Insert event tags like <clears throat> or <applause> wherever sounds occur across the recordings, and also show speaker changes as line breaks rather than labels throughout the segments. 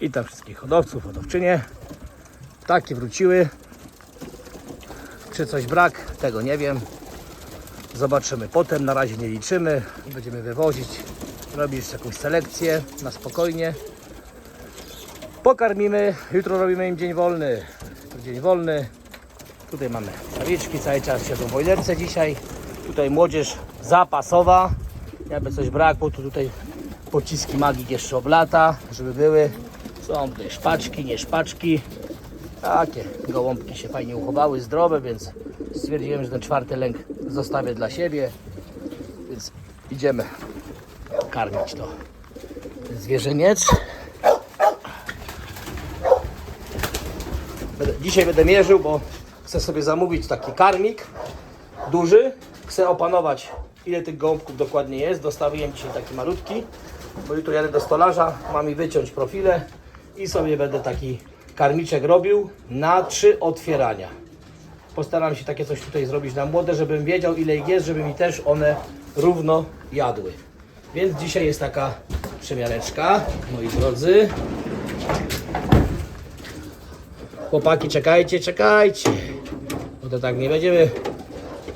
I tam wszystkich hodowców, hodowczynie. Takie wróciły. Czy coś brak? Tego nie wiem. Zobaczymy potem. Na razie nie liczymy. Będziemy wywozić. Robić jakąś selekcję na spokojnie. Pokarmimy. Jutro robimy im dzień wolny. Dzień wolny. Tutaj mamy prawiczki. Cały czas siedzą w bojlerce dzisiaj. Tutaj młodzież zapasowa. Jakby coś brakło, to tutaj pociski magik jeszcze oblata, żeby były. Są tutaj szpaczki, nie szpaczki. Takie gołąbki się fajnie uchowały, zdrowe, więc stwierdziłem, że ten czwarty lęk zostawię dla siebie. Więc idziemy karmić to zwierzyniec. Dzisiaj będę mierzył, bo chcę sobie zamówić taki karmik duży. Chcę opanować ile tych gołąbków dokładnie jest. Dostawiłem dzisiaj taki malutki, bo jutro jadę do stolarza, mam mi wyciąć profile i sobie będę taki karmiczek robił na trzy otwierania. Postaram się takie coś tutaj zrobić na młode, żebym wiedział ile ich jest, żeby mi też one równo jadły. Więc dzisiaj jest taka przemianeczka, moi drodzy. Chłopaki, czekajcie, czekajcie. Bo to tak nie będziemy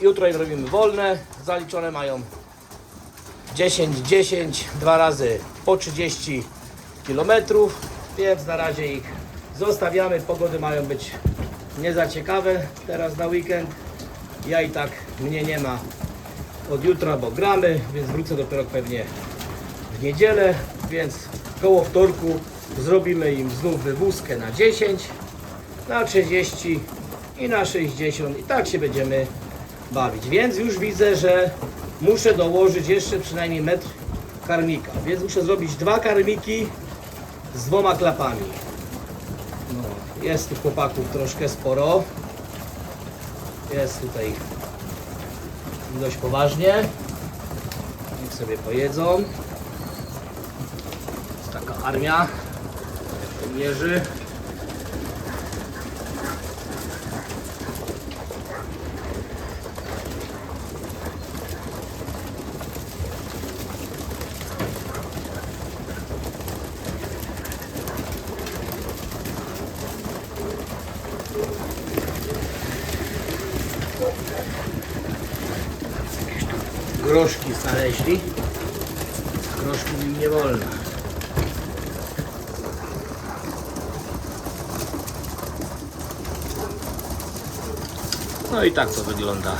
Jutro im robimy wolne, zaliczone mają 10, 10, dwa razy po 30 km, więc na razie ich zostawiamy. Pogody mają być nie za ciekawe teraz na weekend. Ja i tak mnie nie ma od jutra, bo gramy, więc wrócę dopiero pewnie w niedzielę, więc koło wtorku zrobimy im znów wywózkę na 10, na 30 i na 60 i tak się będziemy bawić. Więc już widzę, że muszę dołożyć jeszcze przynajmniej metr karmika, więc muszę zrobić dwa karmiki z dwoma klapami. No, jest tu chłopaków troszkę sporo. Jest tutaj dość poważnie. Niech sobie pojedzą. Jest taka armia żołnierzy. Znaleźli. Groszków im nie wolno. No i tak to wygląda.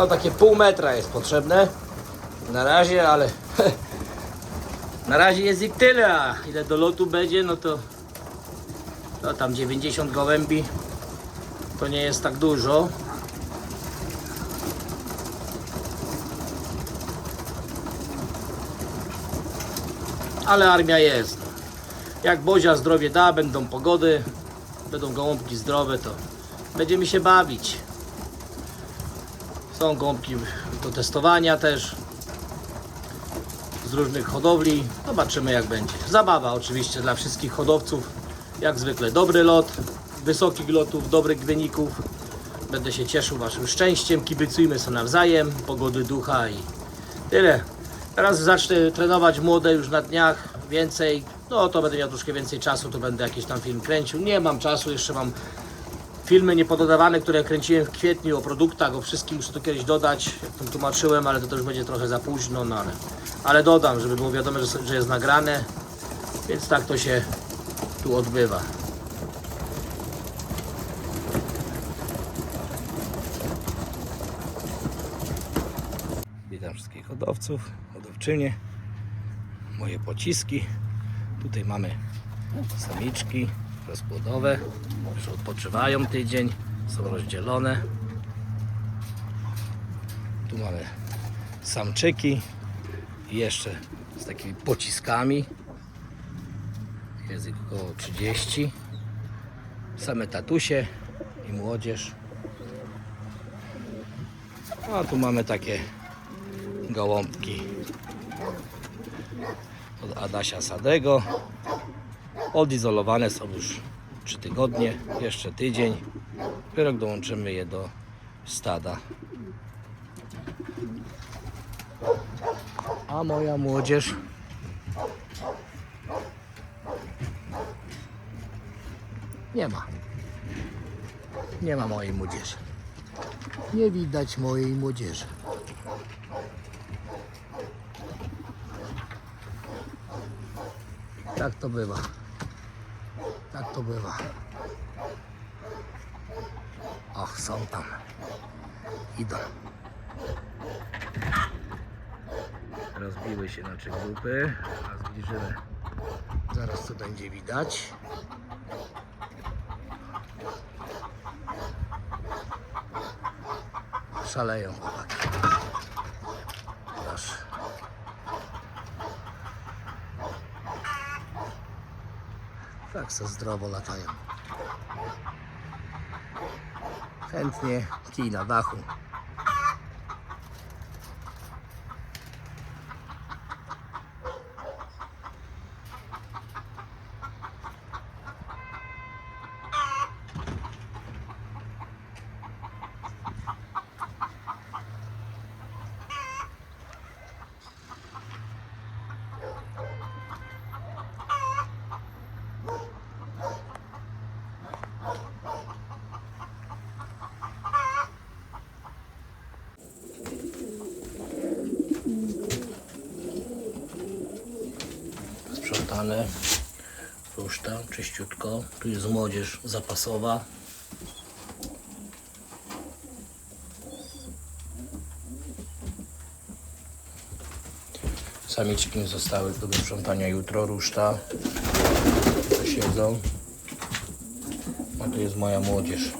No takie pół metra jest potrzebne na razie, ale <laughs> na razie jest ich tyle, a ile do lotu będzie, no to no tam 90 gołębi to nie jest tak dużo. Ale armia jest. Jak Bozia zdrowie da, będą pogody, będą gołąbki zdrowe, to będziemy się bawić. Są gąbki do testowania też z różnych hodowli. Zobaczymy jak będzie. Zabawa oczywiście dla wszystkich hodowców. Jak zwykle dobry lot, wysokich lotów, dobrych wyników. Będę się cieszył Waszym szczęściem. Kibicujmy sobie nawzajem, pogody ducha i tyle. Teraz zacznę trenować młode już na dniach więcej. No to będę miał troszkę więcej czasu, to będę jakiś tam film kręcił. Nie mam czasu, jeszcze mam filmy niepododawane, które kręciłem w kwietniu o produktach, o wszystkim muszę to kiedyś dodać, jak tam tłumaczyłem, ale to też będzie trochę za późno, no ale, ale dodam, żeby było wiadomo, że, że jest nagrane, więc tak to się tu odbywa. Witam wszystkich hodowców, hodowczynie. moje pociski. Tutaj mamy samiczki rozpłodowe. Już odpoczywają tydzień. Są rozdzielone. Tu mamy samczyki. Jeszcze z takimi pociskami. Jest ich około 30. Same tatusie i młodzież. A tu mamy takie gołąbki od Adasia Sadego. Odizolowane są już 3 tygodnie, jeszcze tydzień. Dopiero dołączymy je do stada. A moja młodzież nie ma. Nie ma mojej młodzieży. Nie widać mojej młodzieży. Tak to bywa. Tak to bywa. Och, są tam. Idą. Rozbiły się na trzy grupy, a zbliżymy. Zaraz to będzie widać. Szaleją chłopaki. Tak se zdrowo latają. Chętnie kij na dachu. Sprzątane. Ruszta, czyściutko. Tu jest młodzież zapasowa. Samiczki zostały do sprzątania jutro. Ruszta. Tu siedzą. A tu jest moja młodzież.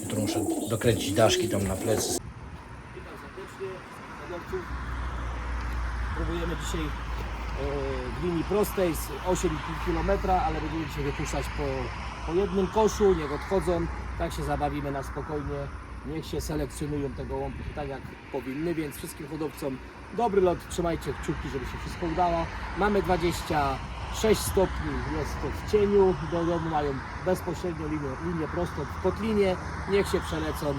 Jutro muszę dokręcić daszki tam na plecy. Witam serdecznie. Próbujemy dzisiaj e, w linii prostej z 8,5 km, ale będziemy dzisiaj wypuszczać po, po jednym koszu, niech odchodzą, tak się zabawimy na spokojnie, niech się selekcjonują te gołąbki tak jak powinny, więc wszystkim hodowcom dobry lot, trzymajcie kciuki, żeby się wszystko udało. Mamy 26 stopni, jest to w cieniu, do domu mają bezpośrednio linię, linię prostą w kotlinie, niech się przelecą,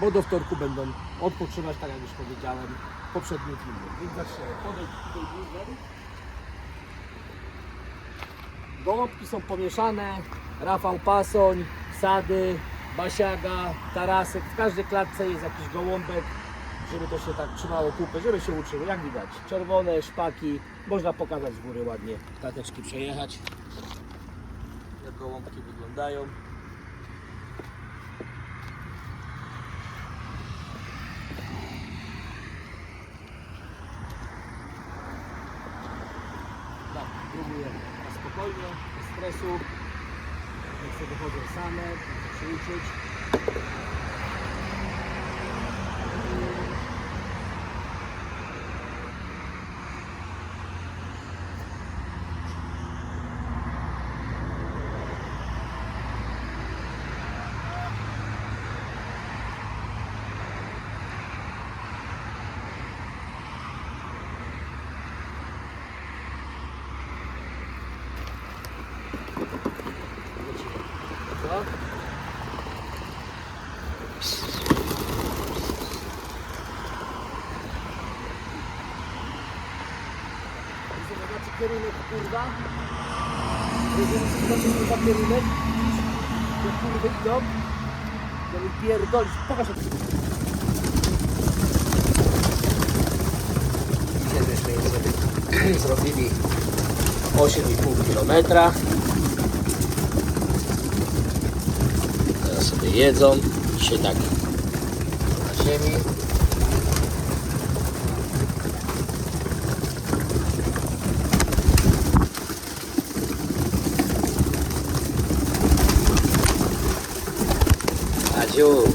bo do wtorku będą odpoczywać, tak jak już powiedziałem, w poprzednim filmie. Więc zaczniemy. Tutaj bliżej. Gołąbki są pomieszane, Rafał Pasoń, Sady, Basiaga, Tarasek. W każdej klatce jest jakiś gołąbek, żeby to się tak trzymało kupy, żeby się uczyły. Jak widać, czerwone szpaki, można pokazać z góry ładnie, klateczki przejechać. Jak gołąbki wyglądają. Tak, próbuję na spokojnie, bez stresu. Niech sobie wychodzą same, się uczyć. Kierunek, kurwa. Jeżeli zobaczysz kurwa kierunek, to kurwy idą, to mi pierdolisz. Pokaż jak Dzisiaj żeśmy im <clears throat> zrobili, zrobili 8,5 kilometra. Teraz sobie jedzą. Dzisiaj tak na ziemi.
아쉬워